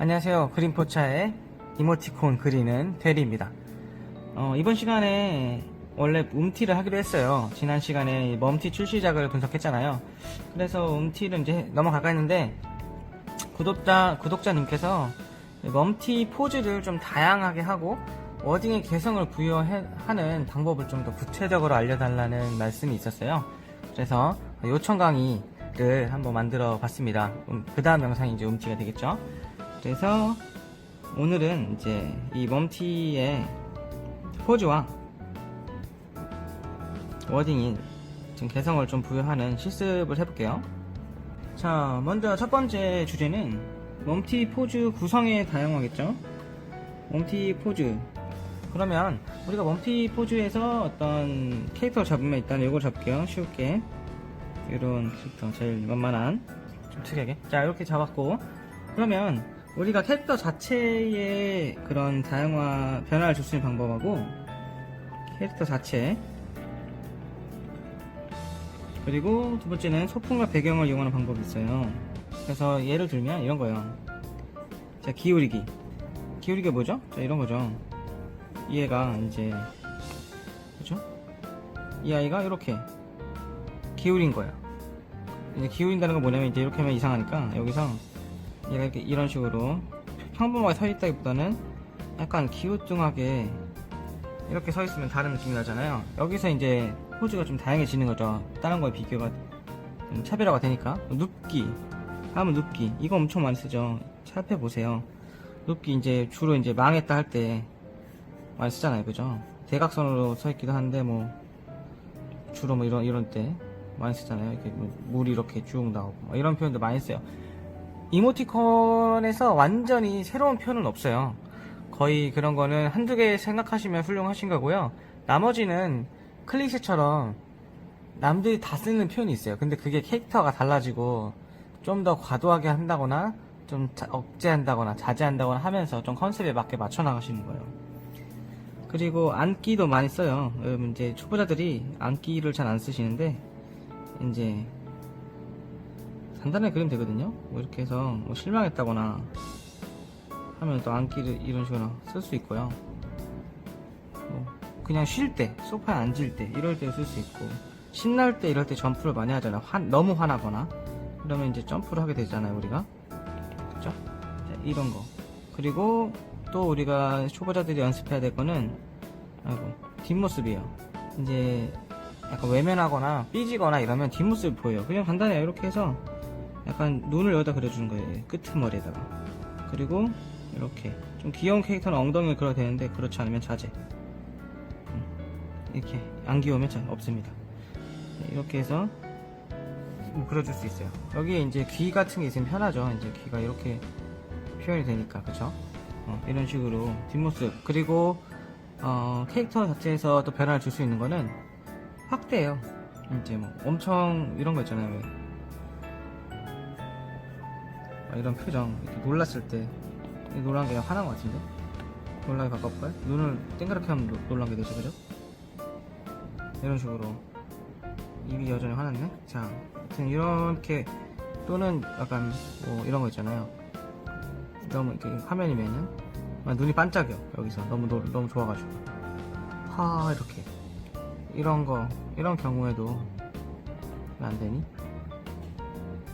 안녕하세요. 그림포차의 이모티콘 그리는 대리입니다. 어, 이번 시간에 원래 음티를 하기로 했어요. 지난 시간에 멈티 출시작을 분석했잖아요. 그래서 음티를 이제 넘어갈까 했는데 구독자 구독자님께서 멈티 포즈를 좀 다양하게 하고 워딩의 개성을 부여하는 방법을 좀 더 구체적으로 알려달라는 말씀이 있었어요. 그래서 요청 강의를 한번 만들어 봤습니다. 그 다음 영상이 이제 음티가 되겠죠. 그래서 오늘은 이제 이 멈티의 포즈와 워딩이 좀 개성을 좀 부여하는 실습을 해볼게요. 자, 먼저 첫 번째 주제는 멈티 포즈 구성의 다양화겠죠? 멈티 포즈. 그러면 우리가 멈티 포즈에서 어떤 캐릭터 잡으면 일단 이걸 잡을게요. 쉽게. 이런 캐릭터 제일 만만한. 좀 특이하게. 자, 이렇게 잡았고. 그러면 우리가 캐릭터 자체의 그런 다양화, 변화를 줄 수 있는 방법하고 캐릭터 자체 그리고 두 번째는 소품과 배경을 이용하는 방법이 있어요. 그래서 예를 들면 이런 거예요. 자, 기울이기. 기울이기가 뭐죠? 자, 이런 거죠. 이 애가 이제, 그죠? 이 아이가 이렇게 기울인 거예요. 이제 기울인다는 건 뭐냐면 이제 이렇게 하면 이상하니까 여기서 이렇게 이런 식으로 평범하게 서 있다기보다는 약간 기우뚱하게 이렇게 서 있으면 다른 느낌이 나잖아요. 여기서 이제 포즈가 좀 다양해지는 거죠. 다른 거에 비교가 좀 차별화가 되니까. 눕기. 하면 눕기. 이거 엄청 많이 쓰죠. 살펴보세요. 눕기 이제 주로 이제 망했다 할 때 많이 쓰잖아요. 그죠? 대각선으로 서 있기도 한데 뭐 주로 뭐 이런 이런 때 많이 쓰잖아요. 이렇게 뭐 물이 이렇게 쭉 나오고 뭐 이런 표현도 많이 써요. 이모티콘에서 완전히 새로운 표현은 없어요. 거의 그런 거는 한두 개 생각하시면 훌륭하신 거고요. 나머지는 클리셰처럼 남들이 다 쓰는 표현이 있어요. 근데 그게 캐릭터가 달라지고 좀 더 과도하게 한다거나 좀 자- 억제한다거나 자제한다거나 하면서 좀 컨셉에 맞게 맞춰 나가시는 거예요. 그리고 안기도 많이 써요. 여러분 이제 초보자들이 안기를 잘 안 쓰시는데 이제 간단하게 그리면 되거든요. 뭐 이렇게 해서 뭐 실망했다거나 하면 또 안기를 이런 식으로 쓸 수 있고요. 뭐 그냥 쉴 때, 소파에 앉을 때 이럴 때 쓸 수 있고 신날 때 이럴 때 점프를 많이 하잖아요. 화- 너무 화나거나 그러면 이제 점프를 하게 되잖아요, 우리가. 그죠? 자, 이런 거. 그리고 또 우리가 초보자들이 연습해야 될 거는 아이고 뒷모습이에요. 이제 약간 외면하거나 삐지거나 이러면 뒷모습이 보여요. 그냥 간단해요. 이렇게 해서 약간 눈을 여기다 그려주는 거예요. 끄트머리에다가. 그리고 이렇게 좀 귀여운 캐릭터는 엉덩이를 그려야 되는데 그렇지 않으면 자제. 음, 이렇게 안 귀여우면 잘 없습니다. 네, 이렇게 해서 뭐 그려줄 수 있어요. 여기에 이제 귀 같은 게 있으면 편하죠. 이제 귀가 이렇게 표현이 되니까 그죠? 어, 이런 식으로 뒷모습 그리고 어, 캐릭터 자체에서 또 변화를 줄 수 있는 거는 확대예요. 이제 뭐 엄청 이런 거 있잖아요. 이런 표정 이렇게 놀랐을 때이 놀란 게 화난 것 같은데? 놀라게 바꿔볼까요? 눈을 땡그랗게 하면 노- 놀란 게 되죠 그죠? 이런 식으로 입이 여전히 화났네? 자 하여튼 이렇게 또는 약간 뭐 이런 거 있잖아요. 너무 이렇게 화면이면은 막 눈이 반짝여 여기서. 너무 노- 너무 좋아가지고. 하 이렇게. 이런 거 이런 경우에도 왜안 되니?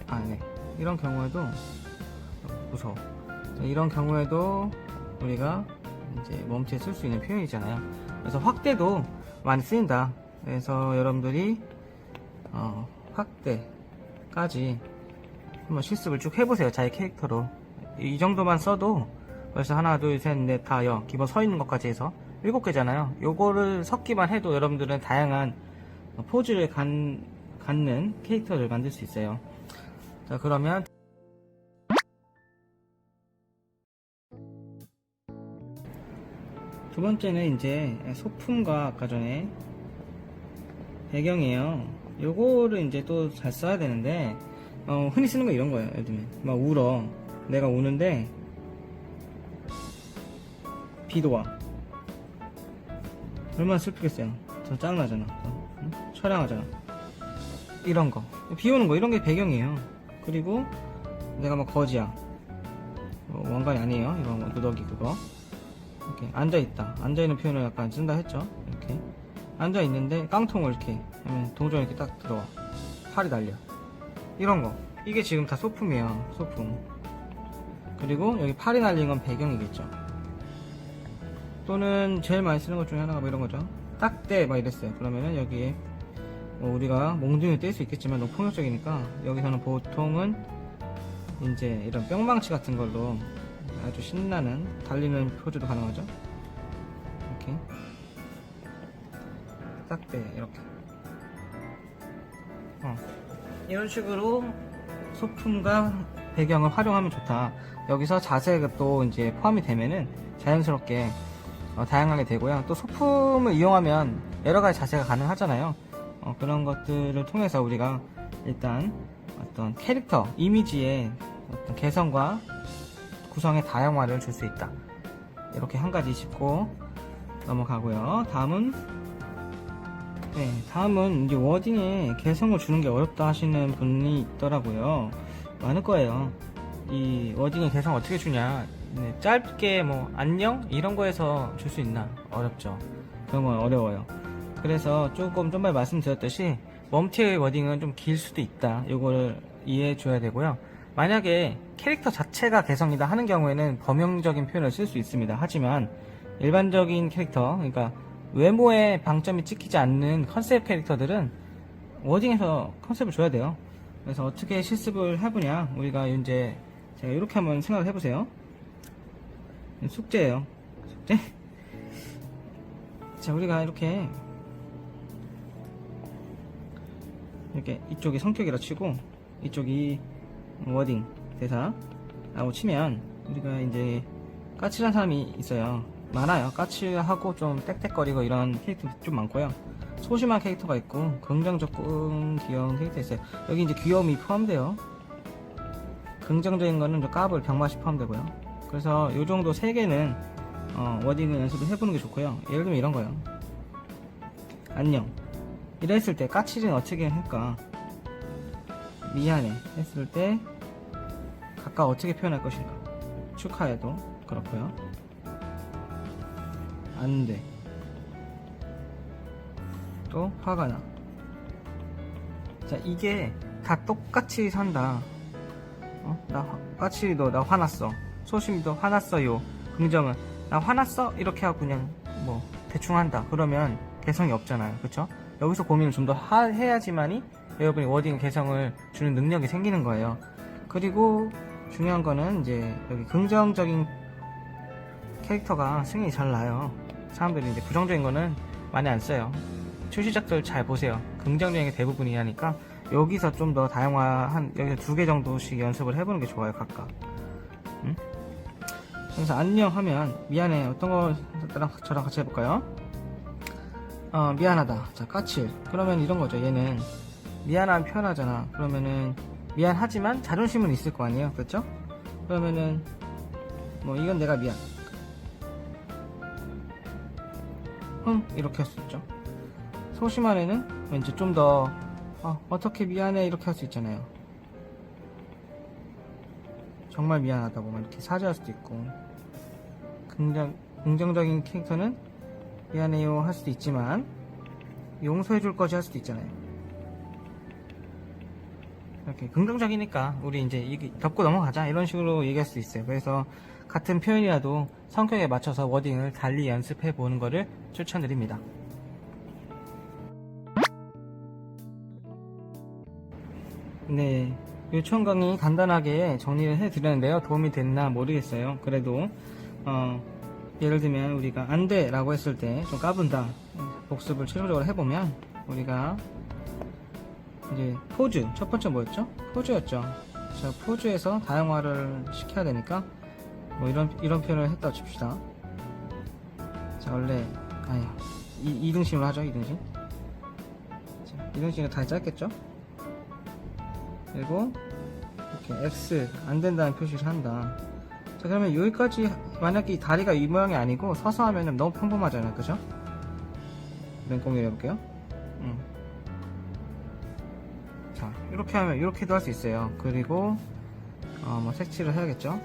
아 네. 이런 경우에도 무서워 자, 이런 경우에도 우리가 이제 멈추에 쓸 수 있는 표현이잖아요. 그래서 확대도 많이 쓰인다. 그래서 여러분들이 어, 확대까지 한번 실습을 쭉 해보세요 자기 캐릭터로. 이 정도만 써도 벌써 하나 둘셋넷 다여 기본 서 있는 것까지 해서 일곱 개잖아요. 요거를 섞기만 해도 여러분들은 다양한 포즈를 갖, 갖는 캐릭터를 만들 수 있어요. 자 그러면 두 번째는 이제 소품과 아까 전에 배경이에요. 요거를 이제 또 잘 써야 되는데 어, 흔히 쓰는 거 이런 거예요. 들면 막 울어. 내가 우는데 비도 와. 얼마나 슬프겠어요. 저 짜증나잖아. 또, 응? 촬영하잖아. 이런 거. 비 오는 거 이런 게 배경이에요. 그리고 내가 막 거지야. 이거 원관이 아니에요. 이거 뭐 누더기 그거. 이렇게 앉아있다. 앉아있는 표현을 약간 쓴다 했죠. 이렇게. 앉아있는데 깡통을 이렇게 하면 동전 이렇게 딱 들어와. 팔이 달려. 이런 거. 이게 지금 다 소품이에요. 소품. 그리고 여기 팔이 날린 건 배경이겠죠. 또는 제일 많이 쓰는 것 중에 하나가 뭐 이런 거죠. 딱대 막 이랬어요. 그러면은 여기에 뭐 우리가 몽둥이 뗄 수 있겠지만 너무 폭력적이니까 여기서는 보통은 이제 이런 뿅망치 같은 걸로 아주 신나는 달리는 포즈도 가능하죠. 이렇게 딱대 이렇게 어. 이런 식으로 소품과 배경을 활용하면 좋다. 여기서 자세가 또 이제 포함이 되면은 자연스럽게 어, 다양하게 되고요. 또 소품을 이용하면 여러 가지 자세가 가능하잖아요. 어, 그런 것들을 통해서 우리가 일단 어떤 캐릭터, 이미지의 어떤 개성과 구성의 다양화를 줄 수 있다. 이렇게 한 가지 짚고 넘어가고요. 다음은 네, 다음은 이제 워딩에 개성을 주는 게 어렵다 하시는 분이 있더라고요. 많을 거예요. 이 워딩에 개성 어떻게 주냐? 네, 짧게 뭐 안녕 이런 거에서 줄 수 있나? 어렵죠. 그런 건 어려워요. 그래서 조금 전에 말씀드렸듯이 멈티의 워딩은 좀 길 수도 있다. 요거를 이해해 줘야 되고요. 만약에 캐릭터 자체가 개성이다 하는 경우에는 범용적인 표현을 쓸 수 있습니다. 하지만 일반적인 캐릭터, 그러니까 외모에 방점이 찍히지 않는 컨셉 캐릭터들은 워딩에서 컨셉을 줘야 돼요. 그래서 어떻게 실습을 해보냐? 우리가 이제 제가 이렇게 한번 생각을 해보세요. 숙제예요. 숙제? 자, 우리가 이렇게 이렇게 이쪽이 성격이라 치고 이쪽이 워딩 대사 라고 치면 우리가 이제 까칠한 사람이 있어요. 많아요. 까칠하고 좀 땡땡거리고 이런 캐릭터 좀 많고요. 소심한 캐릭터가 있고 긍정적 귀여운 캐릭터 있어요. 여기 이제 귀여움이 포함돼요. 긍정적인 거는 저 까불 병맛이 포함되고요. 그래서 이 정도 세 개는 어, 워딩을 연습을 해보는 게 좋고요. 예를 들면 이런 거요. 안녕. 이랬을 때 까칠이는 어떻게 할까? 미안해 했을 때 각각 어떻게 표현할 것인가? 축하해도 그렇고요. 안 돼. 또 화가 나. 자, 이게 다 똑같이 산다. 어? 나 화- 까칠이도 나 화났어. 소심이도 화났어요. 긍정은 나 화났어 이렇게 하고 그냥 뭐 대충 한다. 그러면 개성이 없잖아요. 그쵸? 여기서 고민을 좀 더 해야지만이 여러분이 워딩 개성을 주는 능력이 생기는 거예요. 그리고 중요한 거는 이제 여기 긍정적인 캐릭터가 승인이 잘 나요. 사람들이 이제 부정적인 거는 많이 안 써요. 출시작들 잘 보세요. 긍정적인 게 대부분이 하니까 여기서 좀 더 다양화한 여기서 두 개 정도씩 연습을 해보는 게 좋아요 각각. 응? 그래서 안녕 하면 미안해 어떤 거랑 저랑 같이 해볼까요? 어 미안하다 자 까칠 그러면 이런 거죠 얘는 미안함 표현하잖아. 그러면은 미안하지만 자존심은 있을 거 아니에요. 그렇죠? 그러면은 뭐 이건 내가 미안. 응 이렇게 할 수 있죠. 소심한 애는 왠지 좀더 어, 어떻게 미안해? 이렇게 할 수 있잖아요. 정말 미안하다고 막 이렇게 사죄할 수도 있고. 긍정, 긍정적인 캐릭터는 미안해요 할 수도 있지만 용서해 줄 거지 할 수도 있잖아요 이렇게 긍정적이니까 우리 이제 이게 덮고 넘어가자. 이런 식으로 얘기할 수 있어요. 그래서 같은 표현이라도 성격에 맞춰서 워딩을 달리 연습해 보는 것을 추천드립니다. 네. 요청 강의 간단하게 정리를 해 드렸는데요. 도움이 됐나 모르겠어요. 그래도 어, 예를 들면 우리가 안 돼 라고 했을 때 좀 까분다. 복습을 최종적으로 해보면 우리가 이제 포즈 첫 번째 뭐였죠? 포즈였죠 자 포즈에서 다양화를 시켜야 되니까 뭐 이런 이런 표현을 했다 칩시다 자 원래 아니 이, 2등신으로 하죠 2등신 자 2등신은 다 짧겠죠? 그리고 이렇게 X 안 된다는 표시를 한다 자 그러면 여기까지 만약에 이 다리가 이 모양이 아니고 서서 하면은 너무 평범하잖아요 그죠? 맹꽁이 해볼게요 음. 자 이렇게 하면 이렇게도 할 수 있어요 그리고 어, 뭐 색칠을 해야겠죠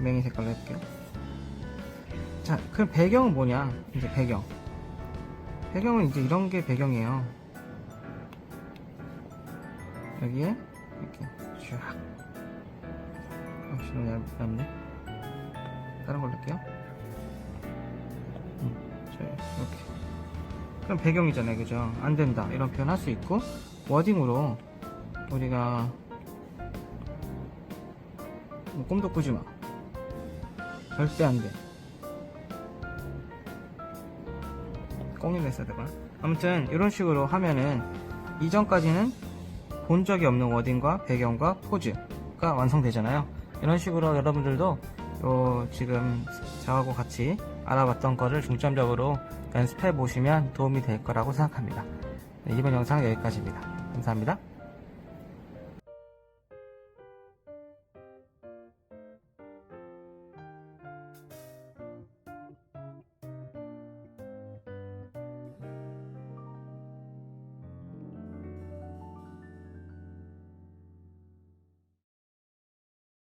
맹이 색깔로 해볼게요. 자, 그럼 배경은 뭐냐? 이제 배경. 배경은 이제 이런 게 배경이에요. 여기에 이렇게 쫙. 역시 너무 얇- 얇네. 다른 걸로 할게요. 음, 자, 이렇게. 그럼 배경이잖아요, 그죠? 안 된다. 이런 표현 할 수 있고, 워딩으로 우리가 뭐 꿈도 꾸지 마. 절대 안 돼. 꽁이가 있어야 되나? 아무튼 이런 식으로 하면은 이전까지는 본 적이 없는 워딩과 배경과 포즈가 완성되잖아요. 이런 식으로 여러분들도 요 지금 저하고 같이 알아봤던 거를 중점적으로 연습해 보시면 도움이 될 거라고 생각합니다. 네, 이번 영상 여기까지입니다. 감사합니다.